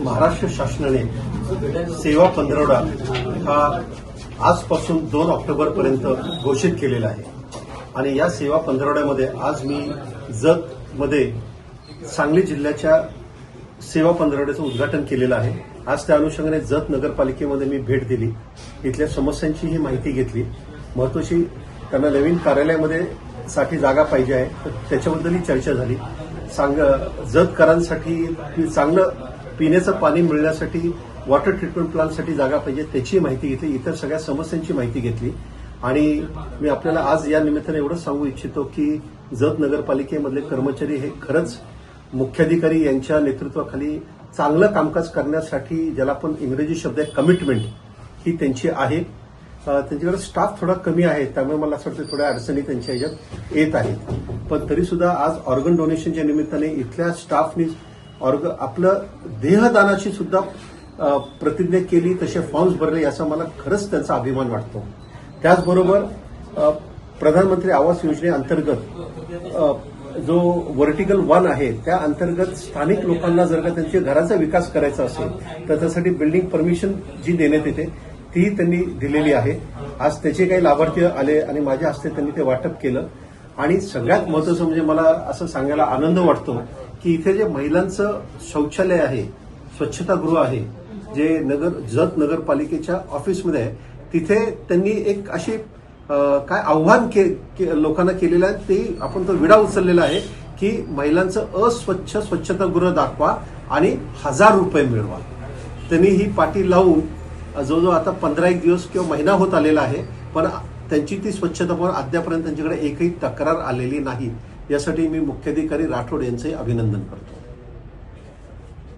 महाराष्ट्र शासनाने सेवा पंधरवडा हा आजपासून दोन ऑक्टोबर पर्यंत घोषित केलेला आहे. आणि या सेवा पंधरवड्यामध्ये आज मी जत मध्ये सांगली जिल्ह्याच्या सेवा पंधरवड्याचं उद्घाटन केलेलं आहे. आज त्या अनुषंगाने जत नगरपालिकेमध्ये मी भेट दिली. इथल्या समस्यांची ही माहिती घेतली. महत्वाची त्यांना नवीन कार्यालयामध्ये साठी जागा पाहिजे आहे. तर त्याच्याबद्दलही चर्चा झाली. सांग जतकरांसाठी चांगलं पिण्याचं पाणी मिळण्यासाठी वॉटर ट्रीटमेंट प्लांटसाठी जागा पाहिजे त्याची माहिती घेतली इतर सगळ्या समस्यांची माहिती घेतली. आणि मी आपल्याला आज या निमित्ताने एवढं सांगू इच्छितो की जत नगरपालिकेमधले कर्मचारी हे खरंच मुख्याधिकारी यांच्या नेतृत्वाखाली चांगलं कामकाज करण्यासाठी ज्याला आपण इंग्रजी शब्द आहे कमिटमेंट ही त्यांची आहे. त्यांच्याकडे स्टाफ थोडा कमी आहे त्यामुळे मला असं वाटतं थोड्या अडचणी त्यांच्या ह्याच्यात येत आहेत. पण तरी सुद्धा आज ऑर्गन डोनेशनच्या निमित्ताने इथल्या स्टाफनी ऑर्ग आपलं देहदानाची सुद्धा प्रतिज्ञा केली तसे फॉर्म्स भरले याचा मला खरंच त्यांचा अभिमान वाटतो. त्याचबरोबर प्रधानमंत्री आवास योजनेअंतर्गत जो व्हर्टिकल वन आहे त्या अंतर्गत स्थानिक लोकांना जर का त्यांच्या घराचा विकास करायचा असेल तर त्यासाठी बिल्डिंग परमिशन जी देण्यात येते तीही त्यांनी दिलेली आहे. आज त्याचे काही लाभार्थी आले आणि माझ्या हस्ते त्यांनी ते वाटप केलं. आणि सगळ्यात महत्वाचं म्हणजे मला असं सांगायला आनंद वाटतो की इथे जे महिलांचं शौचालय आहे स्वच्छतागृह आहे जे नगर जत नगरपालिकेच्या ऑफिसमध्ये आहे तिथे त्यांनी एक अशी काय आव्हान के, के- लोकांना केलेलं आहे ते आपण तो विडा उचललेला आहे की महिलांचं अस्वच्छ स्वच्छतागृह दाखवा आणि हजार रुपये मिळवा. त्यांनी ही पाटी लावून जवळजवळ आता पंधरा एक दिवस किंवा महिना होत आलेला आहे पण त्यांची ती स्वच्छता पण अद्यापर्यंत त्यांच्याकडे एकही तक्रार आलेली नाही. यासाठी मी मुख्याधिकारी राठोड यांचंही अभिनंदन करतो.